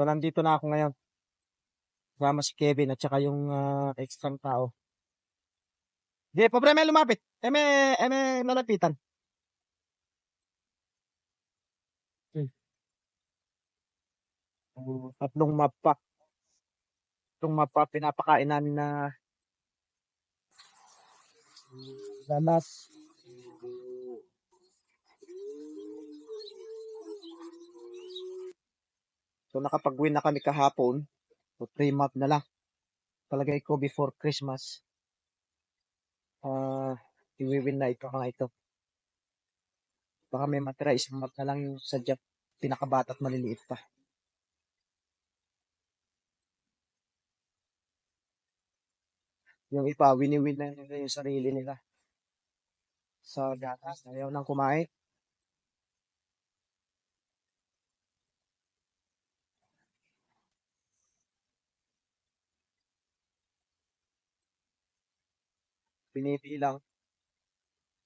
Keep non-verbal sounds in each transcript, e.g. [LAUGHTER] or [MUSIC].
So, nandito na ako ngayon. Kasama si Kevin at saka yung ah, extra tao. Di, pobre may lumapit. Eh, may, eh, may lalapitan. Hmm. Tatlong map pa. Tatlong map pa, pinapakain namin na lalas. So, nakapag-win na kami kahapon. So, three map na lang. Palagay ko before Christmas. Ah, iwi-win na ito mga ito. Baka may matira isang map na lang yung sadya pinakabata at maliliit pa. yung iba, na nila yung sarili nila sa gatas. Ayaw nang kumain. Pinibilang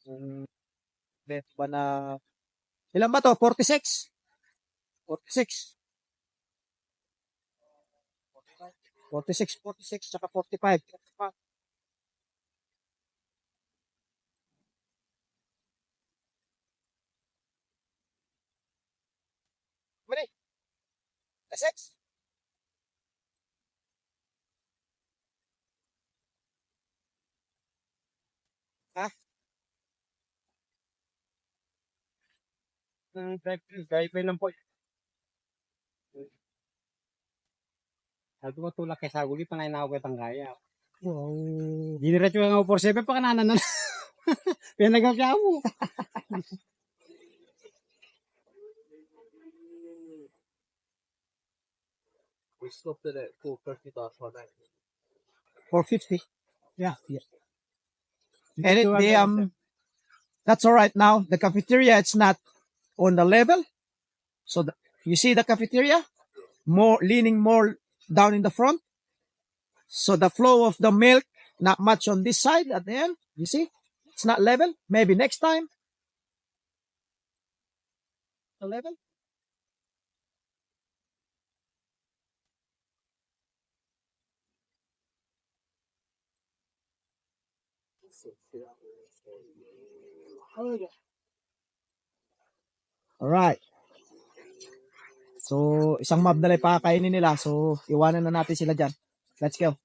kung um, hmm, ba na ilan ba to? 46? 46. 46, 46, tsaka 45. 45. Essex? Ha? Ng drive-thru, drive-thru lang po. Sabi ko tulak kay Saguli, panay na ako itang kaya. Oh. Diniretso nga 47 pa kananan na. [LAUGHS] Pinagapya mo. We stopped it at 450 last one night. 450. Yeah. yeah. And it, the, um, that's all right now. The cafeteria, it's not on the level. So the, you see the cafeteria more leaning more down in the front. So the flow of the milk, not much on this side at the end. You see, it's not level. Maybe next time. The level. Alright. So, isang mob na lang pakakainin nila. So, iwanan na natin sila dyan. Let's go.